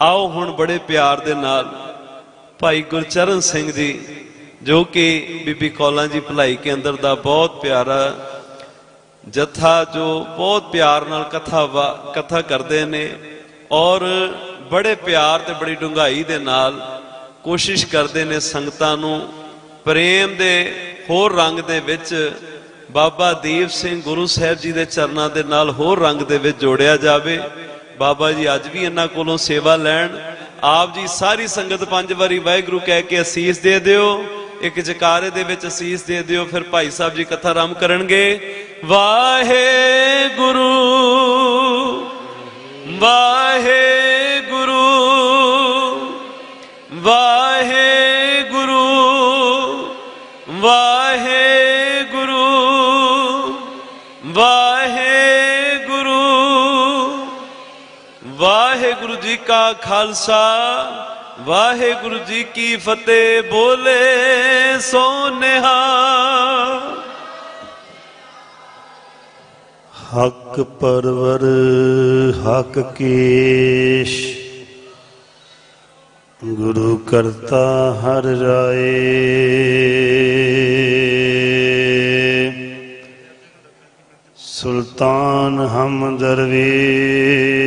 ਆਓ ਹੁਣ ਬੜੇ ਪਿਆਰ ਦੇ ਨਾਲ ਭਾਈ ਗੁਰਚਰਨ ਸਿੰਘ ਜੀ, ਜੋ ਕਿ ਬੀਬੀ ਕੌਲਾਂ ਜੀ ਭਲਾਈ ਕੇਂਦਰ ਦਾ ਬਹੁਤ ਪਿਆਰਾ ਜਥਾ, ਜੋ ਬਹੁਤ ਪਿਆਰ ਨਾਲ ਕਥਾ ਵਾ- ਕਥਾ ਕਰਦੇ ਨੇ ਔਰ ਬੜੇ ਪਿਆਰ ਤੇ ਬੜੀ ਡੂੰਘਾਈ ਦੇ ਨਾਲ ਕੋਸ਼ਿਸ਼ ਕਰਦੇ ਨੇ ਸੰਗਤਾਂ ਨੂੰ ਪ੍ਰੇਮ ਦੇ ਹੋਰ ਰੰਗ ਦੇ ਵਿੱਚ ਬਾਬਾ ਦੀਪ ਸਿੰਘ ਗੁਰੂ ਸਾਹਿਬ ਜੀ ਦੇ ਚਰਨਾਂ ਦੇ ਨਾਲ ਹੋਰ ਰੰਗ ਦੇ ਵਿੱਚ ਜੋੜਿਆ ਜਾਵੇ। ਬਾਬਾ ਜੀ ਅੱਜ ਵੀ ਇਹਨਾਂ ਕੋਲੋਂ ਸੇਵਾ ਲੈਣ। ਆਪ ਜੀ ਸਾਰੀ ਸੰਗਤ ਪੰਜ ਵਾਰੀ ਵਾਹਿਗੁਰੂ ਕਹਿ ਕੇ ਅਸੀਸ ਦੇ ਦਿਓ। ਇੱਕ ਜਕਾਰੇ ਦੇ ਵਿੱਚ ਅਸੀਸ ਦੇ ਦਿਓ, ਫਿਰ ਭਾਈ ਸਾਹਿਬ ਜੀ ਕਥਾ ਆਰੰਭ ਕਰਨਗੇ। ਵਾਹਿਗੁਰੂ, ਵਾਹਿ ਵਾਹਿਗੁਰੂ ਜੀ ਕਾ ਖਾਲਸਾ, ਵਾਹਿਗੁਰੂ ਜੀ ਕੀ ਫਤਿਹ, ਬੋਲੇ ਸੋ ਨਿਹਾਲ ਹਕ ਪਰਵਰ, ਹਕ ਕੇਸ਼। ਗੁਰੂ ਕਰਤਾ ਹਰ ਰਾਏ। ਸੁਲਤਾਨ ਹਮ ਦਰਵੇਸ਼।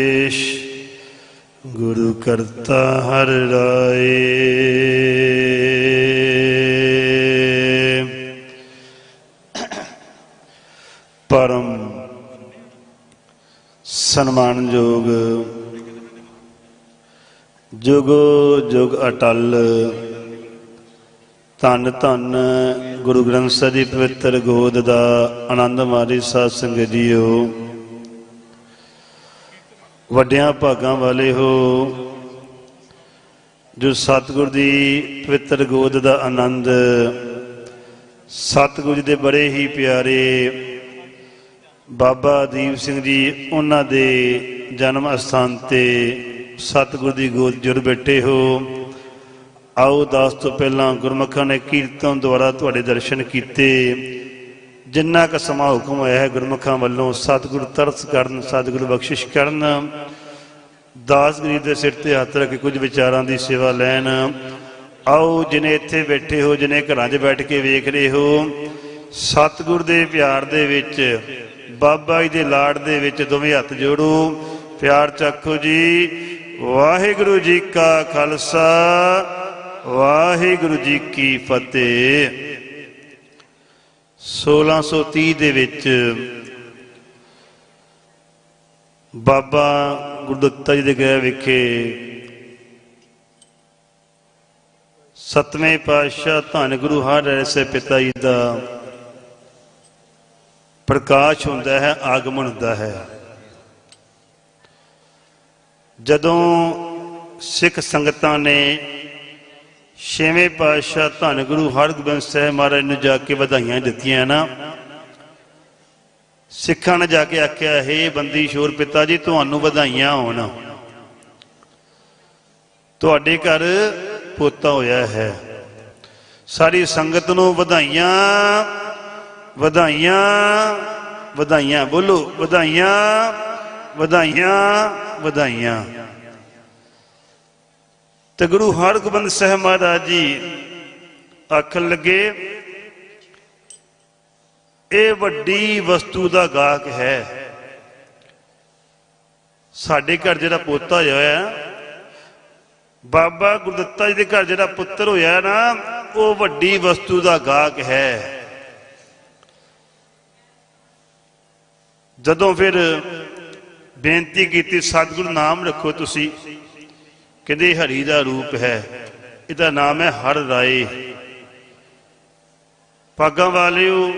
ਗੁਰੂ ਕਰਤਾ ਹਰ ਰਾਏ। ਪਰਮ ਸਨਮਾਨਯੋਗ ਜੁਗ ਜੁਗ ਅਟਲ, ਧੰਨ ਧੰਨ ਗੁਰੂ ਗ੍ਰੰਥ ਸਾਹਿਬ ਦੀ ਪਵਿੱਤਰ ਗੋਦ ਦਾ ਆਨੰਦ ਮਾਰੀ ਸਾਧ ਸੰਗਤ ਜੀਓ। ਵੱਡਿਆਂ ਭਾਗਾਂ ਵਾਲੇ ਹੋ, ਜੋ ਸਤਿਗੁਰ ਦੀ ਪਵਿੱਤਰ ਗੋਦ ਦਾ ਆਨੰਦ, ਸਤਿਗੁਰ ਜੀ ਦੇ ਬੜੇ ਹੀ ਪਿਆਰੇ ਬਾਬਾ ਦੀਪ ਸਿੰਘ ਜੀ, ਉਹਨਾਂ ਦੇ ਜਨਮ ਅਸਥਾਨ ਤੇ ਸਤਿਗੁਰ ਦੀ ਗੋਦ ਜੁੜ ਬੈਠੇ ਹੋ। ਆਓ ਦਾਸ ਤੋਂ ਪਹਿਲਾਂ ਗੁਰਮੁਖਾਂ ਨੇ ਕੀਰਤਨ ਦੁਆਰਾ ਤੁਹਾਡੇ ਦਰਸ਼ਨ ਕੀਤੇ। ਜਿੰਨਾ ਕ ਸਮਾਂ ਹੁਕਮ ਹੋਇਆ ਹੈ ਗੁਰਮੁਖਾਂ ਵੱਲੋਂ, ਸਤਿਗੁਰ ਤਰਸ ਕਰਨ, ਸਤਿਗੁਰ ਬਖਸ਼ਿਸ਼ ਕਰਨ ਦਾਸ ਗਰੀਬ ਦੇ ਸਿਰ ਤੇ ਹੱਥ ਰੱਖ ਕੇ ਕੁਝ ਵਿਚਾਰਾਂ ਦੀ ਸੇਵਾ ਲੈਣ, ਆਓ ਜਿਨੇ ਇੱਥੇ ਬੈਠੇ ਹੋ, ਜਿਨੇ ਘਰਾਂ 'ਚ ਬੈਠ ਕੇ ਵੇਖ ਰਹੇ ਹੋ, ਸਤਿਗੁਰ ਦੇ ਪਿਆਰ ਦੇ ਵਿੱਚ, ਬਾਬਾ ਜੀ ਦੇ ਲਾੜ ਦੇ ਵਿੱਚ ਦੋਵੇਂ ਹੱਥ ਜੋੜੋ, ਪਿਆਰ ਚੱਖੋ ਜੀ। ਵਾਹਿਗੁਰੂ ਜੀ ਕਾ ਖਾਲਸਾ, ਵਾਹਿਗੁਰੂ ਜੀ ਕੀ ਫਤਿਹ। 1630 ਦੇ ਵਿੱਚ ਬਾਬਾ ਗੁਰਦੱਤਾ ਜੀ ਦੇ ਗਏ ਵਿਖੇ ਸਤਵੇਂ ਪਾਤਸ਼ਾਹ ਧੰਨ ਗੁਰੂ ਹਰਿ ਪਿਤਾ ਜੀ ਦਾ ਪ੍ਰਕਾਸ਼ ਹੁੰਦਾ ਹੈ, ਆਗਮਨ ਹੁੰਦਾ ਹੈ। ਜਦੋਂ ਸਿੱਖ ਸੰਗਤਾਂ ਨੇ ਛੇਵੇਂ ਪਾਤਸ਼ਾਹ ਧੰਨ ਗੁਰੂ ਹਰਗੋਬਿੰਦ ਸਾਹਿਬ ਮਹਾਰਾਜ ਨੂੰ ਜਾ ਕੇ ਵਧਾਈਆਂ ਦਿੱਤੀਆਂ ਨਾ ਸਿੱਖਾਂ ਨੇ ਜਾ ਕੇ ਆਖਿਆ, ਹੈ ਬੰਦੀ ਸ਼ੋਰ ਪਿਤਾ ਜੀ, ਤੁਹਾਨੂੰ ਵਧਾਈਆਂ ਹੋਣ। ਤੁਹਾਡੇ ਘਰ ਪੋਤਾ ਹੋਇਆ ਹੈ। ਸਾਰੀ ਸੰਗਤ ਨੂੰ ਵਧਾਈਆਂ ਵਧਾਈਆਂ ਵਧਾਈਆਂ। ਬੋਲੋ, ਵਧਾਈਆਂ ਵਧਾਈਆਂ ਵਧਾਈਆਂ। ਤੇ ਗੁਰੂ ਹਰਗੋਬਿੰਦ ਸਾਹਿਬ ਮਹਾਰਾਜ ਜੀ ਆਖਣ ਲੱਗੇ, ਇਹ ਵੱਡੀ ਵਸਤੂ ਦਾ ਗਾਹਕ ਹੈ। ਸਾਡੇ ਘਰ ਜਿਹੜਾ ਪੋਤਾ ਹੋਇਆ ਬਾਬਾ ਗੁਰਦੱਤਾ ਜੀ ਦੇ ਘਰ ਜਿਹੜਾ ਪੁੱਤਰ ਹੋਇਆ ਨਾ, ਉਹ ਵੱਡੀ ਵਸਤੂ ਦਾ ਗਾਹਕ ਹੈ। ਜਦੋਂ ਫਿਰ ਬੇਨਤੀ ਕੀਤੀ, ਸਤਿਗੁਰੂ ਨਾਮ ਰੱਖੋ ਤੁਸੀਂ। ਕਹਿੰਦੇ ਹਰੀ ਦਾ ਰੂਪ ਹੈ, ਇਹਦਾ ਨਾਮ ਹੈ ਹਰ ਰਾਏ। ਪਾਗਾਂ ਵਾਲਿਓ,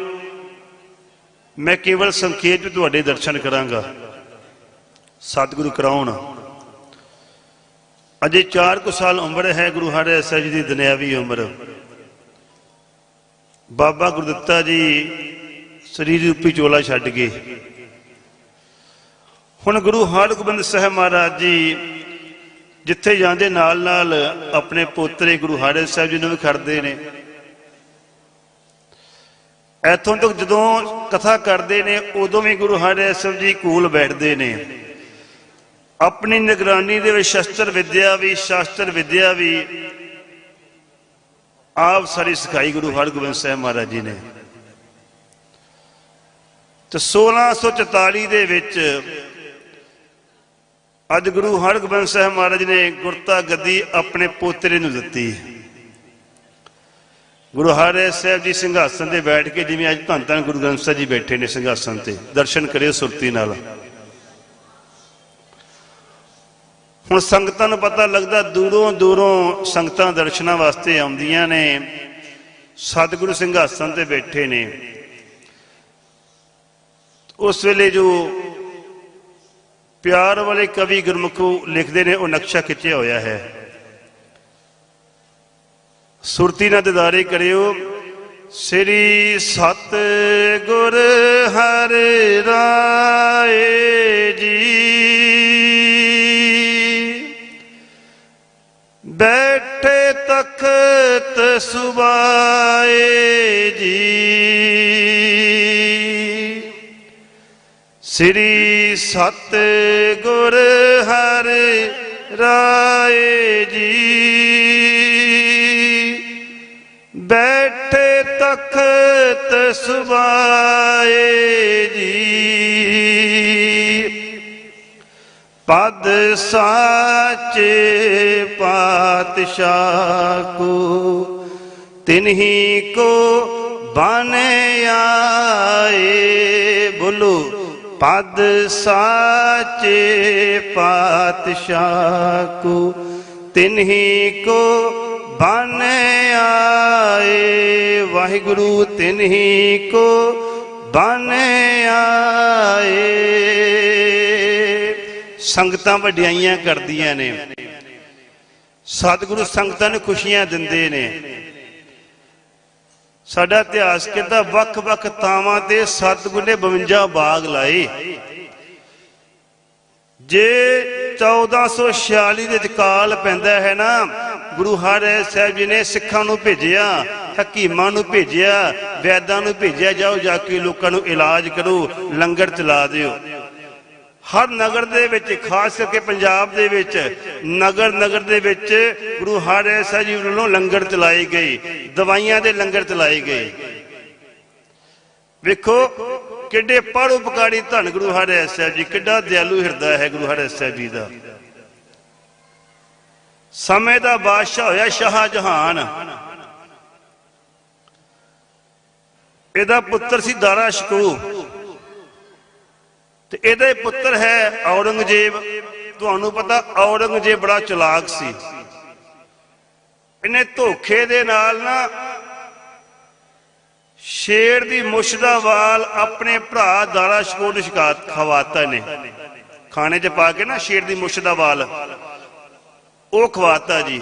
ਮੈਂ ਕੇਵਲ ਸੰਖੇਪ ਵਿੱਚ ਤੁਹਾਡੇ ਦਰਸ਼ਨ ਕਰਾਂਗਾ। ਸਤਿਗੁਰੂ ਕਰਾਉਣ। ਅਜੇ 4 ਕੁ ਸਾਲ ਉਮਰ ਹੈ ਗੁਰੂ ਹਰਿ ਸਾਹਿਬ ਜੀ ਦੀ ਦੁਨਿਆਵੀ ਉਮਰ। ਬਾਬਾ ਗੁਰਦਿੱਤਾ ਜੀ ਸਰੀਰ ਰੂਪੀ ਚੋਲਾ ਛੱਡ ਗਏ। ਹੁਣ ਗੁਰੂ ਹਰਗੋਬਿੰਦ ਸਾਹਿਬ ਮਹਾਰਾਜ ਜੀ ਜਿੱਥੇ ਜਾਂਦੇ ਨਾਲ ਨਾਲ ਆਪਣੇ ਪੋਤਰੇ ਗੁਰੂ ਹਰਿ ਸਾਹਿਬ ਜੀ ਨੂੰ ਵੀ ਖੜਦੇ ਨੇ। ਇੱਥੋਂ ਤੱਕ ਜਦੋਂ ਕਥਾ ਕਰਦੇ ਨੇ, ਉਦੋਂ ਵੀ ਗੁਰੂ ਹਰਿ ਸਾਹਿਬ ਜੀ ਕੋਲ ਬੈਠਦੇ ਨੇ। ਆਪਣੀ ਨਿਗਰਾਨੀ ਦੇ ਵਿੱਚ ਸ਼ਸਤਰ ਵਿਦਿਆ ਵੀ, ਸ਼ਾਸਤਰ ਵਿਦਿਆ ਵੀ ਆਪ ਸਾਰੀ ਸਿਖਾਈ ਗੁਰੂ ਹਰਗੋਬਿੰਦ ਸਾਹਿਬ ਮਹਾਰਾਜ ਜੀ ਨੇ। ਤੇ 1644 ਦੇ ਵਿੱਚ ਅੱਜ ਗੁਰੂ ਹਰਗੋਬਿੰਦ ਸਾਹਿਬ ਮਹਾਰਾਜ ਨੇ ਗੁਰਤਾ ਗੱਦੀ ਆਪਣੇ ਪੋਤਰੇ ਨੂੰ ਦਿੱਤੀ। ਗੁਰੂ ਹਰਿ ਸਾਹਿਬ ਜੀ ਸਿੰਘਾਸਨ ਤੇ ਬੈਠ ਕੇ ਜਿਵੇਂ ਅੱਜ ਧੰਨ ਧੰਨ ਗੁਰੂ ਗ੍ਰੰਥ ਸਾਹਿਬ ਜੀ ਬੈਠੇ ਨੇ ਸਿੰਘਾਸਨ ਤੇ, ਦਰਸ਼ਨ ਕਰਿਓ ਸੁਰਤੀ ਨਾਲ। ਹੁਣ ਸੰਗਤਾਂ ਨੂੰ ਪਤਾ ਲੱਗਦਾ ਦੂਰੋਂ ਦੂਰੋਂ ਸੰਗਤਾਂ ਦਰਸ਼ਨਾਂ ਵਾਸਤੇ ਆਉਂਦੀਆਂ ਨੇ, ਸਤਿਗੁਰੂ ਸਿੰਘਾਸਨ ਤੇ ਬੈਠੇ ਨੇ। ਉਸ ਵੇਲੇ ਜੋ ਪਿਆਰ ਵਾਲੇ ਕਵੀ ਗੁਰਮੁਖੋ ਲਿਖਦੇ ਨੇ, ਉਹ ਨਕਸ਼ਾ ਖਿੱਚਿਆ ਹੋਇਆ ਹੈ। ਸੁਰਤੀ ਨਾਲ ਦਿਦਾਰੇ ਕਰਿਓ। ਸ੍ਰੀ ਸਤ ਗੁਰ ਹਰਿ ਰਾਏ ਜੀ। ਬੈਠੇ ਤਖਤ ਸੁਬਾਏ ਜੀ। ਸ੍ਰੀ ਸਤ ਗੁਰ ਹਰਿ ਰਾਏ ਜੀ। ਬੈਠੇ ਤਖਤ ਸੁਭਾਏ ਜੀ। ਪਦ ਸਾਚੇ ਪਾਤਸ਼ਾਹ ਕੋ ਤਿਨਹੀ ਕੋ ਬਨ ਆਏ ਬੋਲੋ। ਪਦ ਸਾਚੇ ਪਾਤਸ਼ਾਹ ਕੋ, ਤਿਨਹੀ ਕੋ ਬਨ ਆਏ। ਵਾਹਿਗੁਰੂ, ਤਿਨਹੀ ਕੋ ਬਨ ਆਏ। ਸੰਗਤਾਂ ਵਡਿਆਈਆਂ ਕਰਦੀਆਂ ਨੇ। ਸਤਿਗੁਰੂ ਸੰਗਤਾਂ ਨੂੰ ਖੁਸ਼ੀਆਂ ਦਿੰਦੇ ਨੇ। ਸਾਡਾ ਇਤਿਹਾਸ ਕਹਿੰਦਾ ਵੱਖ-ਵੱਖ ਤਾਵਾਂ ਤੇ ਸਤਿਗੁਰ ਨੇ 52 ਬਾਗ ਲਾਏ। ਜੇ 1446 ਦੇ ਕਾਲ ਪੈਂਦਾ ਹੈ ਨਾ, ਗੁਰੂ ਹਰਿ ਸਾਹਿਬ ਜੀ ਨੇ ਸਿੱਖਾਂ ਨੂੰ ਭੇਜਿਆ, ਹਕੀਮਾਂ ਨੂੰ ਭੇਜਿਆ, ਵੈਦਾਂ ਨੂੰ ਭੇਜਿਆ, ਜਾਓ ਜਾ ਕੇ ਲੋਕਾਂ ਨੂੰ ਇਲਾਜ ਕਰੋ, ਲੰਗਰ ਚਲਾ ਦਿਓ। ਹਰ ਨਗਰ ਦੇ ਵਿੱਚ, ਖਾਸ ਕਰਕੇ ਪੰਜਾਬ ਦੇ ਵਿੱਚ, ਨਗਰ ਨਗਰ ਦੇ ਵਿੱਚ ਗੁਰੂ ਹਰਿ ਸਾਹਿਬ ਜੀ ਵੱਲੋਂ ਲੰਗਰ ਚਲਾਏ ਗਏ, ਦਵਾਈਆਂ ਦੇ ਲੰਗਰ ਚਲਾਏ ਗਏ। ਵੇਖੋ ਕਿੱਡੇ ਪਰਉਪਕਾਰੀ ਧੰਨ ਗੁਰੂ ਹਰਿ ਸਾਹਿਬ ਜੀ, ਕਿੱਡਾ ਦਿਆਲੂ ਹਿਰਦਾ ਹੈ ਗੁਰੂ ਹਰਿ ਸਾਹਿਬ ਜੀ ਦਾ। ਸਮੇਂ ਦਾ ਬਾਦਸ਼ਾਹ ਹੋਇਆ ਸ਼ਾਹ ਜਹਾਨ ਇਹਦਾ ਪੁੱਤਰ ਸੀ ਦਾਰਾ ਸ਼ਕੂ। ਤੇ ਇਹਦਾ ਪੁੱਤਰ ਹੈ ਔਰੰਗਜ਼ੇਬ। ਤੁਹਾਨੂੰ ਪਤਾ ਔਰੰਗਜ਼ੇਬ ਬੜਾ ਚਲਾਕ ਸੀ। ਇਹਨੇ ਧੋਖੇ ਦੇ ਨਾਲ ਨਾ ਸ਼ੇਰ ਦੀ ਮੁੱਛ ਦਾ ਵਾਲ ਆਪਣੇ ਭਰਾ ਦਾਰਾ ਸ਼ਕੂ ਨੂੰ ਸ਼ਿਕਾਇਤ ਖਵਾਤਾ ਨੇ ਖਾਣੇ 'ਚ ਪਾ ਕੇ ਨਾ ਸ਼ੇਰ ਦੀ ਮੁੱਛ ਦਾ ਵਾਲ। ਉਹ ਖਵਾਤਾ ਜੀ।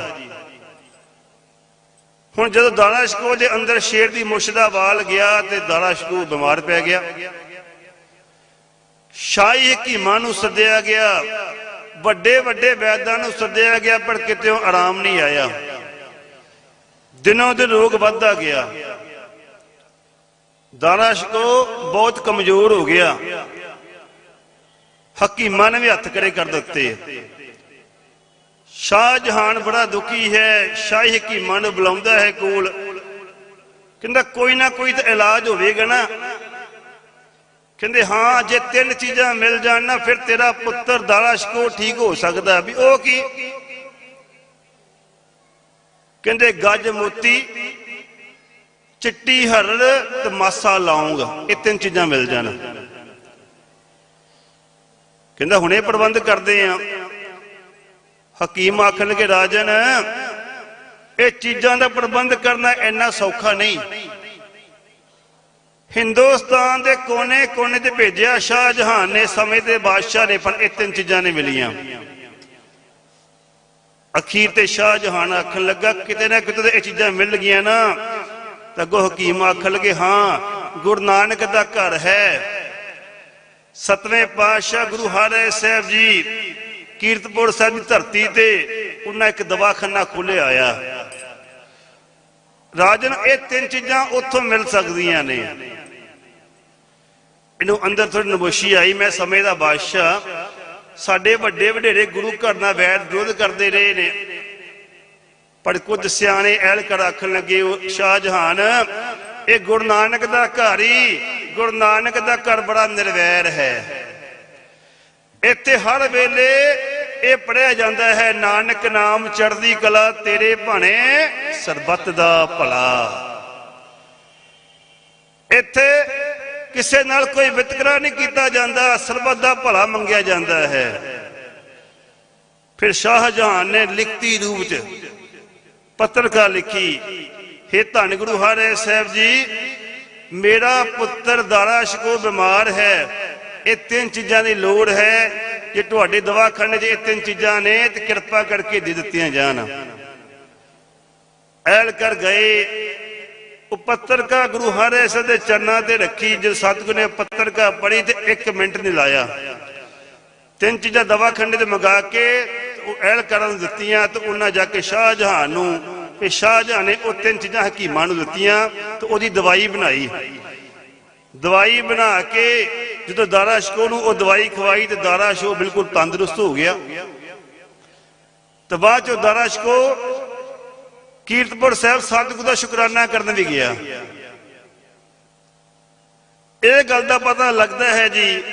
ਹੁਣ ਜਦੋਂ ਦਾਰਾ ਸ਼ਕੋ ਦੇ ਅੰਦਰ ਸ਼ੇਰ ਦੀ ਮੁੱਛ ਦਾ ਵਾਲ ਗਿਆ ਤੇ ਦਾਰਾ ਸ਼ਕੋ ਬਿਮਾਰ ਪੈ ਗਿਆ। ਸ਼ਾਹੀ ਹਕੀਮਾਂ ਨੂੰ ਸੱਦਿਆ ਗਿਆ। ਵੱਡੇ ਵੱਡੇ ਵੈਦਾਂ ਨੂੰ ਸੱਦਿਆ ਗਿਆ, ਪਰ ਕਿਤੇੋਂ ਆਰਾਮ ਨਹੀਂ ਆਇਆ। ਦਿਨੋਂ ਦਿਨ ਰੋਗ ਵੱਧਦਾ ਗਿਆ। ਦਾਰਾਸ਼ਕੋ ਬਹੁਤ ਕਮਜ਼ੋਰ ਹੋ ਗਿਆ। ਹਕੀਮਾਂ ਨੇ ਵੀ ਹੱਥ ਕਰੇ ਕਰ ਦਿੱਤੇ। ਸ਼ਾਹ ਜਹਾਨ ਬੜਾ ਦੁਖੀ ਹੈ। ਸ਼ਾਹੀ ਹਕੀਮਾਂ ਨੂੰ ਬੁਲਾਉਂਦਾ ਹੈ ਕੋਲ। ਕਹਿੰਦਾ ਕੋਈ ਨਾ ਕੋਈ ਤਾਂ ਇਲਾਜ ਹੋਵੇਗਾ ਨਾ। ਕਹਿੰਦੇ, ਹਾਂ, ਜੇ ਤਿੰਨ ਚੀਜ਼ਾਂ ਮਿਲ ਜਾਣ ਨਾ, ਫਿਰ ਤੇਰਾ ਪੁੱਤਰ ਦਾਰਾ ਦਾਰਾਸ਼ਕੋ ਠੀਕ ਹੋ ਸਕਦਾ ਵੀ ਉਹ ਕੀ? ਕਹਿੰਦੇ, ਗੱਜ ਮੋਤੀ, ਚਿੱਟੀ ਹਰੜ ਤੇ ਮਾਸਾ ਲਾਉਂਗਾ ਇਹ ਤਿੰਨ ਚੀਜ਼ਾਂ ਮਿਲ ਜਾਣ। ਕਹਿੰਦਾ, ਹੁਣੇ ਪ੍ਰਬੰਧ ਕਰਦੇ ਆ। ਹਕੀਮ ਆਖਣ ਕੇ ਰਾਜਨ, ਇਹ ਚੀਜ਼ਾਂ ਦਾ ਪ੍ਰਬੰਧ ਕਰਨਾ ਇੰਨਾ ਸੌਖਾ ਨਹੀਂ। ਹਿੰਦੁਸਤਾਨ ਦੇ ਕੋਨੇ-ਕੋਨੇ ਤੇ ਭੇਜਿਆ ਸ਼ਾਹ ਜਹਾਨ ਨੇ, ਸਮੇਂ ਦੇ ਬਾਦਸ਼ਾਹ ਨੇ, ਪਰ ਇਹ ਤਿੰਨ ਚੀਜ਼ਾਂ ਨਹੀਂ ਮਿਲੀਆਂ। ਅਖੀਰ ਤੇ ਸ਼ਾਹ ਜਹਾਨ ਆਖਣ ਲੱਗਾ, ਕਿਤੇ ਨਾ ਕਿਤੇ ਇਹ ਚੀਜ਼ਾਂ ਮਿਲ ਗਈਆਂ ਨਾ। ਤਾਂ ਅੱਗੋਂ ਹਕੀਮ ਆਖਣ ਲੱਗੇ, ਹਾਂ, ਗੁਰੂ ਨਾਨਕ ਦਾ ਘਰ ਹੈ। ਸਤਵੇਂ ਪਾਤਸ਼ਾਹ ਗੁਰੂ ਹਰਿ ਸਾਹਿਬ ਜੀ, ਕੀਰਤਪੁਰ ਸਾਹਿਬ ਦੀ ਧਰਤੀ ਤੇ ਉਹਨਾਂ ਇੱਕ ਦਵਾਖਾਨਾ ਖੁੱਲਿਆ ਆਇਆ। ਰਾਜਨ, ਇਹ ਤਿੰਨ ਚੀਜ਼ਾਂ ਉੱਥੋਂ ਮਿਲ ਸਕਦੀਆਂ ਨੇ। ਇਹਨੂੰ ਅੰਦਰ ਥੋੜੀ ਨਮੋਸ਼ੀ ਆਈ, ਮੈਂ ਸਮੇਂ ਦਾ ਬਾਦਸ਼ਾਹ। ਸਾਡੇ ਵੱਡੇ ਵਡੇਰੇ ਗੁਰੂ ਘਰ ਨਾਲ ਵੈਰ ਵਿਰੋਧ ਕਰਦੇ ਰਹੇ ਨੇ। ਪਰ ਕੁਝ ਸਿਆਣੇ ਐਲਕਰ ਆਖਣ ਲੱਗੇ, ਉਹ ਸ਼ਾਹਜਹਾਨ, ਇਹ ਗੁਰੂ ਨਾਨਕ ਦਾ ਘਰ ਹੀ, ਗੁਰੂ ਨਾਨਕ ਦਾ ਘਰ ਬੜਾ ਨਿਰਵੈਰ ਹੈ। ਇੱਥੇ ਹਰ ਵੇਲੇ ਇਹ ਪੜਿਆ ਜਾਂਦਾ ਹੈ, ਨਾਨਕ ਨਾਮ ਚੜ੍ਹਦੀ ਕਲਾ ਤੇਰੇ ਭਾਣੇ ਸਰਬੱਤ ਦਾ ਭਲਾ। ਇੱਥੇ ਕਿਸੇ ਨਾਲ ਕੋਈ ਵਿਤਕਰਾ ਨਹੀਂ ਕੀਤਾ ਜਾਂਦਾ ਸਰਬੱਤ ਦਾ ਭਲਾ ਮੰਗਿਆ ਜਾਂਦਾ ਹੈ। ਫਿਰ ਸ਼ਾਹਜਹਾਨ ਨੇ ਲਿਖਤੀ ਰੂਪ ਚ ਪੱਤਰਕਾਰ ਲਿਖੀ हे ਧੰਨ ਗੁਰੂ ਹਰਿ ਸਾਹਿਬ ਜੀ, ਮੇਰਾ ਪੁੱਤਰ ਦਾਰਾ ਸ਼ਕੋ ਬਿਮਾਰ ਹੈ, ਇਹ ਤਿੰਨ ਚੀਜ਼ਾਂ ਦੀ ਲੋੜ ਹੈ, ਜੇ ਤੁਹਾਡੇ ਦਵਾਖਾਨੇ 'ਚ ਇਹ ਤਿੰਨ ਚੀਜ਼ਾਂ ਨੇ, ਤੇ ਕਿਰਪਾ ਕਰਕੇ ਦੇ ਦਿੱਤੀਆਂ ਜਾਣ। ਐਲ ਕਰ ਗਏ ਉਹ ਪੱਤਰਕਾ ਗੁਰੂ ਹਰਿ ਦੇ ਚਰਨਾਂ ਤੇ ਰੱਖੀ, ਜਦ ਸਤਿਗੁਰ ਨੇ ਪੱਤਰਕਾ ਪੜ੍ਹੀ ਤੇ 1 ਮਿੰਟ ਨਹੀਂ ਲਾਇਆ। ਤਿੰਨ ਚੀਜ਼ਾਂ ਦਵਾਖਾਨੇ ਤੇ ਮੰਗਾ ਕੇ ਉਹ ਐਲ ਕਰਨ ਦਿੱਤੀਆਂ ਤੇ ਉਹਨਾਂ ਜਾ ਕੇ ਸ਼ਾਹਜਹਾਨ ਨੂੰ ਤੇ ਸ਼ਾਹਜਹਾਨ ਨੇ ਉਹ ਤਿੰਨ ਚੀਜ਼ਾਂ ਹਕੀਮਾਂ ਨੂੰ ਦਿੱਤੀਆਂ ਤੇ ਉਹਦੀ ਦਵਾਈ ਬਣਾਈ। ਦਵਾਈ ਬਣਾ ਕੇ ਜਦੋਂ ਦਾਰਾ ਸ਼ਕੋ ਨੂੰ ਉਹ ਦਵਾਈ ਖਵਾਈ ਤੇ ਦਾਰਾ ਸ਼ਕੋ ਬਿਲਕੁਲ ਤੰਦਰੁਸਤ ਹੋ ਗਿਆ। ਤੇ ਬਾਅਦ ਚੋਂ ਦਾਰਾ ਸ਼ਕੋ ਕੀਰਤਪੁਰ ਸਾਹਿਬ ਸਤਿਗੁਰੂ ਦਾ ਸ਼ੁਕਰਾਨਾ ਕਰਨ ਵੀ ਗਿਆ। ਇਹ ਗੱਲ ਦਾ ਪਤਾ ਲੱਗਦਾ ਹੈ ਜੀ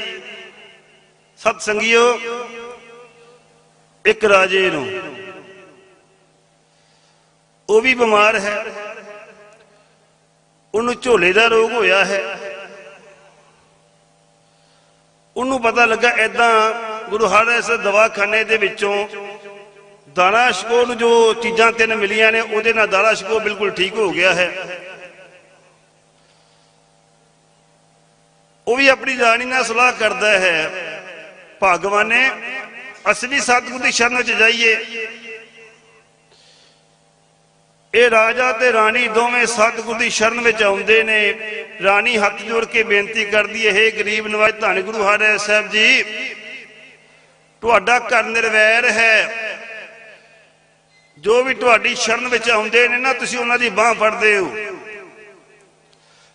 ਸਤ ਸੰਗਿਓ ਇੱਕ ਰਾਜੇ ਨੂੰ। ਉਹ ਵੀ ਬਿਮਾਰ ਹੈ। ਉਹਨੂੰ ਝੋਲੇ ਦਾ ਰੋਗ ਹੋਇਆ ਹੈ। ਉਹਨੂੰ ਪਤਾ ਲੱਗਾ ਐਦਾਂ ਗੁਰੂ ਹਰਿਰਾਏ ਦਵਾਖਾਨੇ ਦੇ ਵਿੱਚੋਂ ਦਾਰਾ ਸ਼ਕੋ ਨੂੰ ਜੋ ਚੀਜ਼ਾਂ ਤਿੰਨ ਮਿਲੀਆਂ ਨੇ ਉਹਦੇ ਨਾਲ ਦਾਰਾ ਸ਼ਕੋ ਬਿਲਕੁਲ ਠੀਕ ਹੋ ਗਿਆ ਹੈ ਉਹ ਵੀ ਆਪਣੀ ਰਾਣੀ ਨਾਲ ਸਲਾਹ ਕਰਦਾ ਹੈ ਭਗਵਾਨੇ ਅਸੀਂ ਵੀ ਸਤਿਗੁਰ ਦੀ ਸ਼ਰਨ ਵਿੱਚ ਜਾਈਏ ਇਹ ਰਾਜਾ ਤੇ ਰਾਣੀ ਦੋਵੇਂ ਸਤਿਗੁਰ ਦੀ ਸ਼ਰਨ ਵਿੱਚ ਆਉਂਦੇ ਨੇ ਰਾਣੀ ਹੱਥ ਜੋੜ ਕੇ ਬੇਨਤੀ ਕਰਦੀ ਹੈ हे ਗਰੀਬ ਨਵਾਜ ਧੰਨ ਗੁਰੂ ਹਰਿ ਸਾਹਿਬ ਜੀ ਤੁਹਾਡਾ ਘਰ ਨਿਰਵੈਰ ਹੈ ਜੋ ਵੀ ਤੁਹਾਡੀ ਸ਼ਰਨ ਵਿੱਚ ਆਉਂਦੇ ਨੇ ਨਾ, ਤੁਸੀਂ ਉਹਨਾਂ ਦੀ ਬਾਹ ਫੜਦੇ ਹੋ।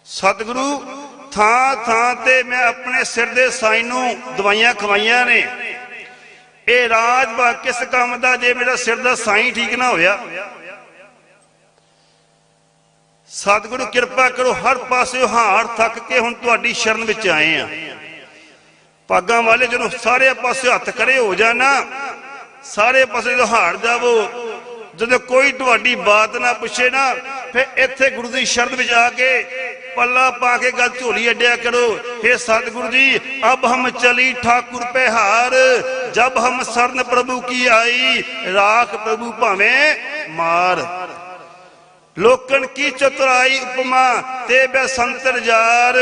ਸਤਿਗੁਰੂ, ਥਾਂ ਥਾਂ ਤੇ ਮੈਂ ਆਪਣੇ ਸਿਰ ਦੇ ਸਾਈ ਨੂੰ ਦਵਾਈਆਂ ਖਵਾਈਆਂ ਨੇ। ਇਹ ਰਾਜ ਬਾ, ਕਿਸ ਕੰਮ ਦਾ, ਜੇ ਮੇਰਾ ਸਿਰ ਦਾ ਸਾਈ ਠੀਕ ਨਾ ਹੋਇਆ? ਸਤਿਗੁਰੂ, ਕਿਰਪਾ ਕਰੋ, ਹਰ ਪਾਸੇ ਹਾਰ ਥੱਕ ਕੇ ਹੁਣ ਤੁਹਾਡੀ ਸ਼ਰਨ ਵਿੱਚ ਆਏ ਆ। ਪਾਗਾਂ ਵਾਲੇ ਜਦੋਂ ਸਾਰੇ ਪਾਸੇ ਹੱਥ ਖੜੇ ਹੋ ਜਾਣਾ ਸਾਰੇ ਪਾਸੇ ਜਦੋਂ ਹਾਰ ਜਾਵੋ ਜਦੋਂ ਕੋਈ ਤੁਹਾਡੀ ਬਾਤ ਨਾ ਪੁੱਛੇ ਨਾ, ਫਿਰ ਇੱਥੇ ਗੁਰੂ ਦੀ ਸ਼ਰਨ ਵਿੱਚ ਆ ਕੇ ਪੱਲਾ ਪਾ ਕੇ ਗੱਲ ਝੋਲੀ ਅੱਡਿਆ ਕਰੋ। हे ਸਤਿਗੁਰੂ ਜੀ, ਅਬ ਹਮ ਚਲੀ ਠਾਕੁਰ पे ਜਬ ਹਮ ਸਰਨ ਪ੍ਰਭੂ ਕੀ ਆਈ, ਰਾਖ ਪ੍ਰਭੂ ਭਾਵੇਂ ਮਾਰ। ਲੋਕਨ ਕੀ ਚਤੁਰਾਈ ਉਪਮਾ, ਤੇ ਬਸੰਤਰ ਜਾਰ।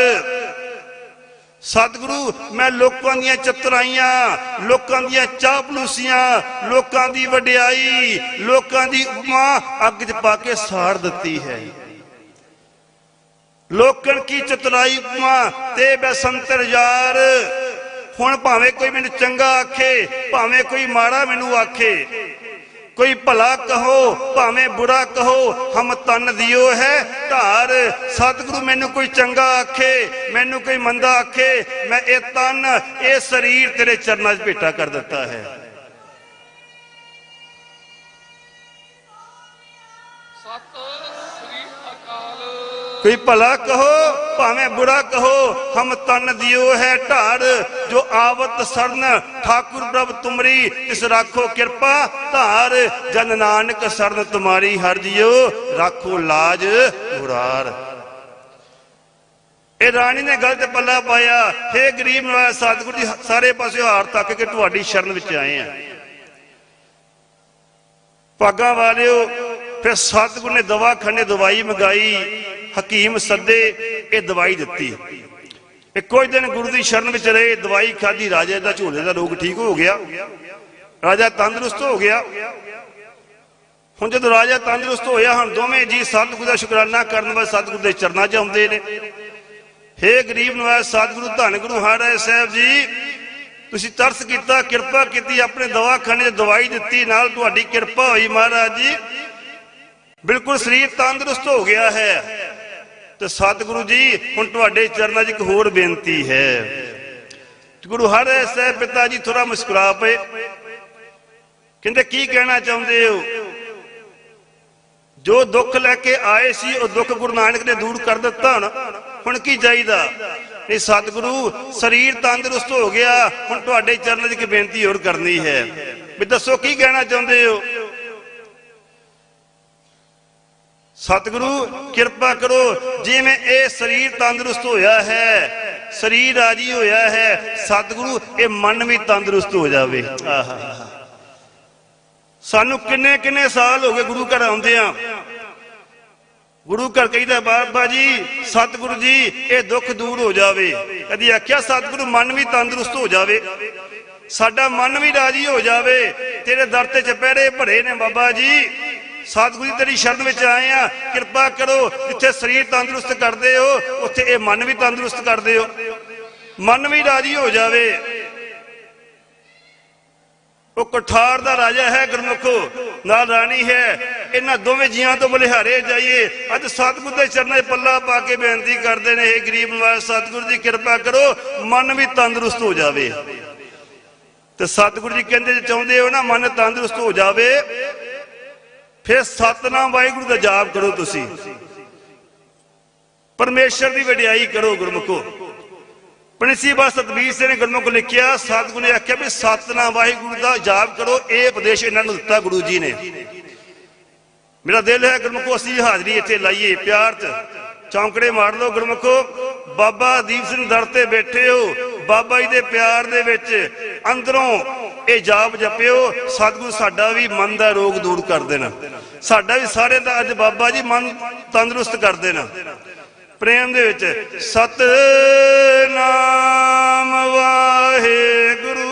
ਸਤਿਗੁਰੂ, ਮੈਂ ਲੋਕਾਂ ਦੀਆਂ ਚਤੁਰਾਈਆਂ, ਲੋਕਾਂ ਦੀਆਂ ਚਾਪਲੂਸੀਆਂ ਲੋਕਾਂ ਦੀ ਵਡਿਆਈ, ਲੋਕਾਂ ਦੀ ਉਪਮਾ ਅੱਗ 'ਚ ਪਾ ਕੇ ਸਾੜ ਦਿੱਤੀ ਹੈ। ਲੋਕਨ ਕੀ ਚਤੁਰਾਈ ਉਪਮਾ, ਤੇ ਬਸੰਤਰ ਯਾਰ। ਹੁਣ ਭਾਵੇਂ ਕੋਈ ਮੈਨੂੰ ਚੰਗਾ ਆਖੇ, ਭਾਵੇਂ ਕੋਈ ਮਾੜਾ ਮੈਨੂੰ ਆਖੇ ਕੋਈ ਭਲਾ ਕਹੋ, ਭਾਵੇਂ ਬੁਰਾ ਕਹੋ, ਹਮ ਤਨ ਦਿਓ ਹੈ ਧਾਰ। ਸਤਿਗੁਰੂ ਮੈਨੂੰ ਕੋਈ ਚੰਗਾ ਆਖੇ, ਮੈਨੂੰ ਕੋਈ ਮੰਦਾ ਆਖੇ, ਮੈਂ ਇਹ ਤਨ, ਇਹ ਸਰੀਰ ਤੇਰੇ ਚਰਨਾਂ 'ਚ ਭੇਟਾ ਕਰ ਦਿੱਤਾ ਹੈ। ਕੋਈ ਭਲਾ ਕਹੋ, ਭਾਵੇਂ ਬੁਰਾ ਕਹੋ, ਹਮ ਤਨ ਦਿਓ ਹੈ ਢਾੜ। ਜੋ ਆਵਤ ਸਰਨ, ਠਾਕੁਰ ਪ੍ਰਭ ਤੁਮਰੀ ਇਸ ਰਾਖੋ ਕਿਰਪਾ ਧਾਰ। ਜਨ ਨਾਨਕ ਸਰਨ ਤੁਮਾਰੀ ਹਰ ਜਿਓ ਰਾਖੋ ਲਾਜ ਮੁਰਾਰ। ਇਹ ਰਾਣੀ ਨੇ ਗਲਤ ਪੱਲਾ ਪਾਇਆ। हे ਗਰੀਬ ਨਵਾਜ ਸਤਿਗੁਰੂ ਜੀ, ਸਾਰੇ ਪਾਸੇ ਹਾਰ ਤੱਕ ਕੇ ਤੁਹਾਡੀ ਸ਼ਰਨ ਵਿੱਚ ਆਏ ਆ। ਪਾਗਾਂ ਵਾਲਿਓ, ਫਿਰ ਸਤਿਗੁਰ ਨੇ ਦਵਾ ਖੰਨੇ ਦਵਾਈ ਮੰਗਾਈ। ਹਕੀਮ ਸੱਦੇ ਇਹ ਦਵਾਈ ਦਿੱਤੀ। ਇਹ ਕੁਝ ਦਿਨ ਗੁਰੂ ਦੀ ਸ਼ਰਨ ਵਿੱਚ ਰਹੇ, ਦਵਾਈ ਖਾਦੀ ਰਾਜੇ ਦਾ ਝੋਲੇ ਦਾ ਰੋਗ ਠੀਕ ਹੋ ਗਿਆ। ਰਾਜਾ ਤੰਦਰੁਸਤ ਹੋ ਗਿਆ। ਹੁਣ ਜਦੋਂ ਰਾਜਾ ਤੰਦਰੁਸਤ ਹੋਇਆ, ਹੁਣ ਦੋਵੇਂ ਜੀ ਸਤਿਗੁਰ ਦਾ ਸ਼ੁਕਰਾਨਾ ਕਰਨ ਵਾਸਤੇ ਸਤਿਗੁਰੂ ਦੇ ਚਰਨਾਂ 'ਚ ਆਉਂਦੇ ਨੇ। ਹੇ ਗਰੀਬ ਨਵਾਜ਼, ਸਤਿਗੁਰੂ ਧੰਨ ਗੁਰੂ ਹਰਿ ਸਾਹਿਬ ਜੀ, ਤੁਸੀਂ ਤਰਸ ਕੀਤਾ, ਕਿਰਪਾ ਕੀਤੀ, ਆਪਣੇ ਦਵਾਖਾਨੇ 'ਚ ਦਵਾਈ ਦਿੱਤੀ, ਨਾਲ ਤੁਹਾਡੀ ਕਿਰਪਾ ਹੋਈ ਮਹਾਰਾਜ ਜੀ। ਬਿਲਕੁਲ ਸਰੀਰ ਤੰਦਰੁਸਤ ਹੋ ਗਿਆ ਹੈ। ਤੇ ਸਤਿਗੁਰੂ ਜੀ, ਹੁਣ ਤੁਹਾਡੇ ਚਰਨਾਂ 'ਚ ਇੱਕ ਹੋਰ ਬੇਨਤੀ ਹੈ। ਗੁਰੂ ਹਰਿ ਸਾਹਿਬ ਪਿਤਾ ਜੀ ਥੋੜਾ ਮੁਸਕਰਾ ਪਏ। ਕਹਿੰਦੇ, ਕੀ ਕਹਿਣਾ ਚਾਹੁੰਦੇ ਹੋ? ਜੋ ਦੁੱਖ ਲੈ ਕੇ ਆਏ ਸੀ, ਉਹ ਦੁੱਖ ਗੁਰੂ ਨਾਨਕ ਨੇ ਦੂਰ ਕਰ ਦਿੱਤਾ ਹੁਣ। ਹੁਣ ਕੀ ਚਾਹੀਦਾ? ਨਹੀਂ, ਸਤਿਗੁਰੂ, ਸਰੀਰ ਤੰਦਰੁਸਤ ਹੋ ਗਿਆ। ਹੁਣ ਤੁਹਾਡੇ ਚਰਨਾਂ 'ਚ ਇੱਕ ਬੇਨਤੀ ਹੋਰ ਕਰਨੀ ਹੈ। ਵੀ ਦੱਸੋ, ਕੀ ਕਹਿਣਾ ਚਾਹੁੰਦੇ ਹੋ? ਸਤਿਗੁਰੂ, ਕਿਰਪਾ ਕਰੋ। ਜਿਵੇਂ ਇਹ ਸਰੀਰ ਤੰਦਰੁਸਤ ਹੋਇਆ ਹੈ, ਸਰੀਰ ਰਾਜੀ ਹੋਇਆ ਹੈ, ਸਤਿਗੁਰੂ, ਇਹ ਮਨ ਵੀ ਤੰਦਰੁਸਤ ਹੋ ਜਾਵੇ। ਆਹਾ। ਸਾਨੂੰ ਕਿੰਨੇ ਕਿੰਨੇ ਸਾਲ ਹੋ ਗਏ ਗੁਰੂ ਘਰ ਆਉਂਦੇ ਆ। ਗੁਰੂ ਘਰ ਕਹਿੰਦਾ, ਬਾਬਾ ਜੀ, ਸਤਿਗੁਰੂ ਜੀ, ਇਹ ਦੁੱਖ ਦੂਰ ਹੋ ਜਾਵੇ। ਕਦੀ ਆਖਿਆ, ਸਤਿਗੁਰੂ, ਮਨ ਵੀ ਤੰਦਰੁਸਤ ਹੋ ਜਾਵੇ। ਸਾਡਾ ਮਨ ਵੀ ਰਾਜੀ ਹੋ ਜਾਵੇ। ਤੇਰੇ ਦਰ ਤੇ ਚਪਹਿਰੇ ਭਰੇ ਨੇ ਬਾਬਾ ਜੀ। ਸਤਿਗੁਰੂ ਜੀ ਤੇਰੀ ਸ਼ਰਨ ਵਿੱਚ ਆਏ ਆ। ਕਿਰਪਾ ਕਰੋ, ਜਿੱਥੇ ਸਰੀਰ ਤੰਦਰੁਸਤ ਕਰਦੇ ਹੋ, ਉੱਥੇ ਇਹ ਮਨ ਵੀ ਤੰਦਰੁਸਤ ਕਰਦੇ ਹੋ। ਮਨ ਵੀ ਰਾਜੀ ਹੋ ਜਾਵੇ। ਉਹ ਕਠਾਰ ਦਾ ਰਾਜਾ ਹੈ, ਗੁਰਮੁਖੋ। ਨਾਲ ਰਾਣੀ ਹੈ। ਇਹਨਾਂ ਦੋਵੇਂ ਜੀਆਂ ਤੋਂ ਬਲਿਹਾਰੇ ਜਾਈਏ। ਅੱਜ ਸਤਿਗੁਰ ਦੇ ਚਰਨਾਂ 'ਚ ਪੱਲਾ ਪਾ ਕੇ ਬੇਨਤੀ ਕਰਦੇ ਨੇ ਇਹ ਗਰੀਬ ਨਵਾਜ਼, ਸਤਿਗੁਰ ਦੀ ਕਿਰਪਾ ਕਰੋ, ਮਨ ਵੀ ਤੰਦਰੁਸਤ ਹੋ ਜਾਵੇ। ਤੇ ਸਤਿਗੁਰੂ ਜੀ ਕਹਿੰਦੇ ਚਾਹੁੰਦੇ ਹੋ ਨਾ ਮਨ ਤੰਦਰੁਸਤ ਹੋ ਜਾਵੇ ਫਿਰ ਸਤਨਾਮ ਵਾਹਿਗੁਰੂ ਦਾ ਜਾਪ ਕਰੋ ਤੁਸੀਂ। ਪਰਮੇਸ਼ਰ ਦੀ ਵਡਿਆਈ ਕਰੋ ਗੁਰਮੁਖੋ। ਪ੍ਰਿੰਸੀਪਲ ਸਤਬੀਰ ਸਿੰਘ ਨੇ ਗੁਰਮੁਖ ਲਿਖਿਆ, ਸਤਿਗੁਰੂ ਨੇ ਆਖਿਆ ਵੀ ਸਤਨਾਮ ਵਾਹਿਗੁਰੂ ਦਾ ਜਾਪ ਕਰੋ, ਇਹ ਉਪਦੇਸ਼ ਇਹਨਾਂ ਨੂੰ ਦਿੱਤਾ ਗੁਰੂ ਜੀ ਨੇ। ਮੇਰਾ ਦਿਲ ਹੈ ਗੁਰਮੁਖੋ, ਅਸੀਂ ਹਾਜ਼ਰੀ ਇੱਥੇ ਲਾਈਏ, ਪਿਆਰ ਚ ਚੌਂਕੜੇ ਮਾਰ ਲਓ ਗੁਰਮੁਖੋ। ਬਾਬਾ ਦੀਪ ਸਿੰਘ ਦਰ ਤੇ ਬੈਠੇ ਹੋ। ਬਾਬਾ ਜੀ ਦੇ ਪਿਆਰ ਦੇ ਵਿੱਚ ਅੰਦਰੋਂ ਇਹ ਜਾਪ ਜਪਿਓ, ਸਤਿਗੁਰੂ ਸਾਡਾ ਵੀ ਮਨ ਦਾ ਰੋਗ ਦੂਰ ਕਰ ਦੇਣਾ। ਸਾਡਾ ਵੀ ਸਾਰੇ ਦਾ ਅੱਜ ਬਾਬਾ ਜੀ ਮਨ ਤੰਦਰੁਸਤ ਕਰ ਦੇਣਾ। ਪ੍ਰੇਮ ਦੇ ਵਿੱਚ ਸਤਨਾਮ ਵਾਹਿਗੁਰੂ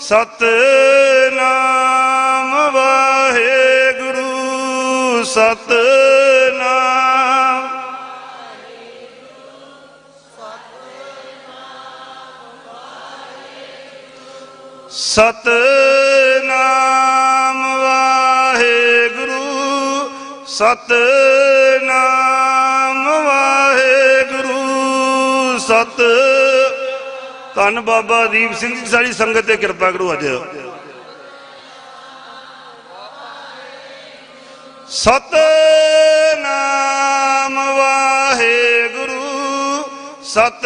ਸਤਨਾਮ ਵਾਹਿਗੁਰੂ ਸਤਨਾਮ ਸਤਨਾਮ ਵਾਹਿਗੁਰੂ ਸਤਨਾਮ ਵਾਹਿਗੁਰੂ, ਸਤ ਧੰਨ ਬਾਬਾ ਦੀਪ ਸਿੰਘ ਜੀ ਸਾਡੀ ਸੰਗਤ ਤੇ ਕਿਰਪਾ ਕਰੋ ਅੱਜ। ਸਤਨਾਮ ਵਾਹਿਗੁਰੂ, ਸਤ